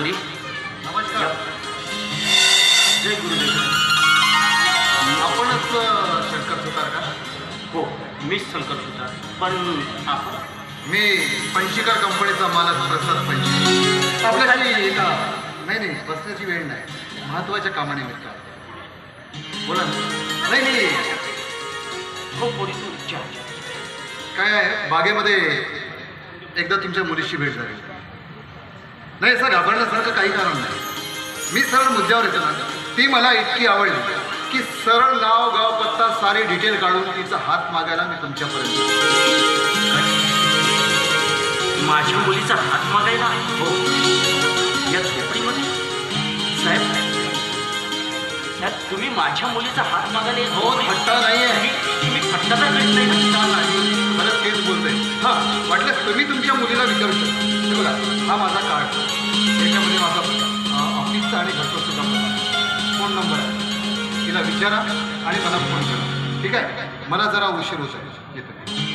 गौरी नमस्कार। जय गुरुदेव। आपणच शंकर सुतार का? हो। मीच शंकर सुतार पण आपण? मी पंचिकार कंपनीचा मालक प्रसाद पंची आपल्यासाठी एका नाही नाही बसण्याची वेळ नाही. महत्त्वाच्या कामानिमित्त. बोला नाही नाही. तू इच्छा काय आहे? बागेमध्ये एकदा तुमच्या मुलीशी भेट झाली. नाही सर घाबरण्यासारखं काही कारण नाही. मी सरळ मुद्द्यावर येतो ना ती मला इतकी आवडली की सरळ नाव गाव पत्ता सारी डिटेल काढून तिचा हात मागायला मी तुमच्यापर्यंत. माझ्या मुलीचा हात मागायला हो. या झोपडीमध्ये? साहेब तुम्ही माझ्या मुलीचा हात मागायला हो थट्टा नाही आहे तुम्ही तुमच्या मुलीला विचारू शकता. हे बघा हा माझा कार्ड याच्यामध्ये माझा ऑफिसचा आणि घरचा फोन नंबर आहे. तिला विचारा आणि मला फोन करा. ठीक आहे? मला जरा उशीर होऊ शकतो येतो.